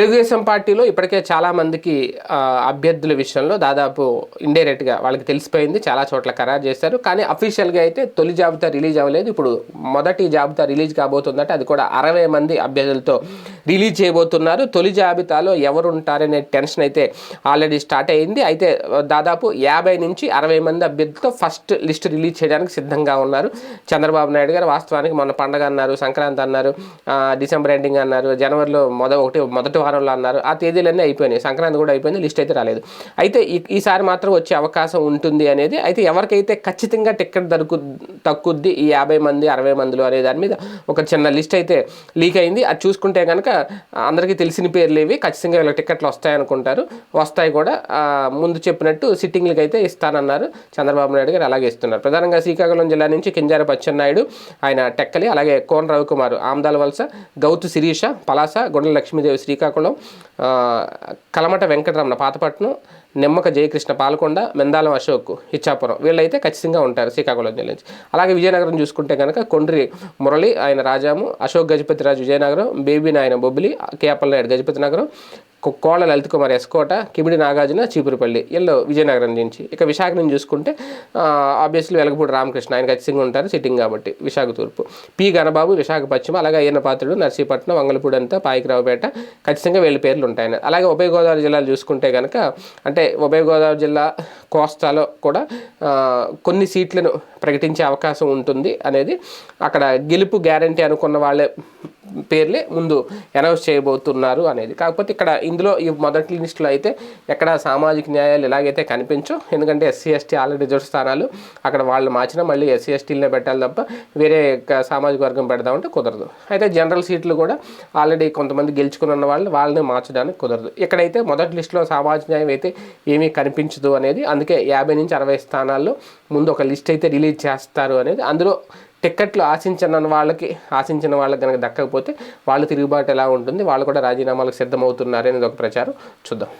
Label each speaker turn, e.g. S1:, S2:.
S1: తెలుగుదేశం పార్టీలో ఇప్పటికే చాలామందికి అభ్యర్థుల విషయంలో దాదాపు ఇండైరెక్ట్గా వాళ్ళకి తెలిసిపోయింది. చాలా చోట్ల ఖరారు చేశారు. కానీ అఫీషియల్గా అయితే తొలి జాబితా రిలీజ్ అవ్వలేదు. ఇప్పుడు మొదటి జాబితా రిలీజ్ కాబోతుందంటే అది కూడా అరవై మంది అభ్యర్థులతో రిలీజ్ చేయబోతున్నారు. తొలి జాబితాలో ఎవరుంటారనే టెన్షన్ అయితే ఆల్రెడీ స్టార్ట్ అయింది. అయితే దాదాపు యాభై నుంచి అరవై మంది అభ్యర్థులతో ఫస్ట్ లిస్ట్ రిలీజ్ చేయడానికి సిద్ధంగా ఉన్నారు. చంద్రబాబు నాయుడు గారు వాస్తవానికి మొన్న పండగ అన్నారు సంక్రాంతి అన్నారు డిసెంబర్ ఎండింగ్ అన్నారు జనవరిలో మొద ఒకటి మొదటి వారంలో అన్నారు. ఆ తేదీలన్నీ అయిపోయినాయి. సంక్రాంతి కూడా అయిపోయింది లిస్ట్ అయితే రాలేదు. అయితే ఈసారి మాత్రం వచ్చే అవకాశం ఉంటుంది అనేది అయితే ఎవరికైతే ఖచ్చితంగా టికెట్ దొరుకు తక్కుద్ది ఈ యాభై మంది అరవై మందిలో అనే దాని మీద ఒక చిన్న లిస్ట్ అయితే లీక్ అయింది. అది చూసుకుంటే కనుక అందరికీ తెలిసిన పేర్లు ఇవి ఖచ్చితంగా వీళ్ళకి టికెట్లు వస్తాయనుకుంటారు. వస్తాయి కూడా ముందు చెప్పినట్టు సిట్టింగ్లకు అయితే ఇస్తానన్నారు చంద్రబాబు నాయుడు గారు అలాగే ఇస్తున్నారు. ప్రధానంగా శ్రీకాకుళం జిల్లా నుంచి కింజార పచ్చెన్నాయుడు ఆయన టెక్కలి అలాగే కోన రవికుమార్ ఆమ్దాల వలస గౌతు శిరీష పలాస గుండెల లక్ష్మీదేవి శ్రీకాకుళం కలమట వెంకటరమణ పాతపట్నం నిమ్మక జయకృష్ణ పాల్కొండ మెందాలం అశోక్ ఇచ్చాపురం. వీళ్ళైతే ఖచ్చితంగా ఉంటారు శ్రీకాకుళం జిల్లా నుంచి. అలాగే విజయనగరం చూసుకుంటే కనుక కొండ్రి మురళి ఆయన రాజాము అశోక్ గజపతి రాజు విజయనగరం బేబీ నాయన బొబ్బిలి కేపల్ నాయుడు గజపతి నగరం కోళ్ళ లలిత్ కుమార్ ఎస్కోట కిమిడి నాగార్జున చీపురుపల్లి వీళ్ళు విజయనగరం నుంచి. ఇక విశాఖ నుంచి చూసుకుంటే ఆబ్వియస్లీ వెలగపూడి రామకృష్ణ ఆయన ఖచ్చితంగా ఉంటారు సిట్టింగ్ కాబట్టి విశాఖ తూర్పు. పి. గణబాబు విశాఖ పశ్చిమ అలాగే అయ్యన్న పాత్రుడు నర్సీపట్నం వంగలపూడి అంతా పాయికరావుపేట ఖచ్చితంగా వీళ్ళ పేర్లు ఉంటాయని. అలాగే ఉభయ గోదావరి జిల్లాలు చూసుకుంటే కనుక అంటే ఉభయ గోదావరి జిల్లా కోస్తాలో కూడా కొన్ని సీట్లను ప్రకటించే అవకాశం ఉంటుంది అనేది అక్కడ గెలుపు గ్యారంటీ అనుకున్న వాళ్ళే పేర్లే ముందు అనౌన్స్ చేయబోతున్నారు అనేది. కాకపోతే ఇక్కడ ఇందులో ఈ మొదటి లిస్టులో అయితే ఎక్కడ సామాజిక న్యాయాలు ఎలాగైతే కనిపించో ఎందుకంటే ఎస్సీ ఎస్టీ ఆల్రెడీ రిజర్వ్ స్థానాలు అక్కడ వాళ్ళు మార్చినా మళ్ళీ ఎస్సీ ఎస్టీలనే పెట్టాలి తప్ప వేరే సామాజిక వర్గం పెడదామంటే కుదరదు. అయితే జనరల్ సీట్లు కూడా ఆల్రెడీ కొంతమంది గెలుచుకున్న వాళ్ళు వాళ్ళని మార్చడానికి కుదరదు. ఇక్కడైతే మొదటి లిస్టులో సామాజిక న్యాయం అయితే ఏమీ కనిపించదు అనేది అందుకే యాభై నుంచి అరవై స్థానాల్లో ముందు ఒక లిస్ట్ అయితే రిలీజ్ చేస్తారు అనేది అందులో టిక్కెట్లు ఆశించిన వాళ్ళకి ఆశించిన వాళ్ళకి కనుక దక్కకపోతే వాళ్ళు తిరుగుబాటు ఎలా ఉంటుంది? వాళ్ళు కూడా రాజీనామాలకు సిద్ధమవుతున్నారు అనేది ఒక ప్రచారం. చూద్దాం.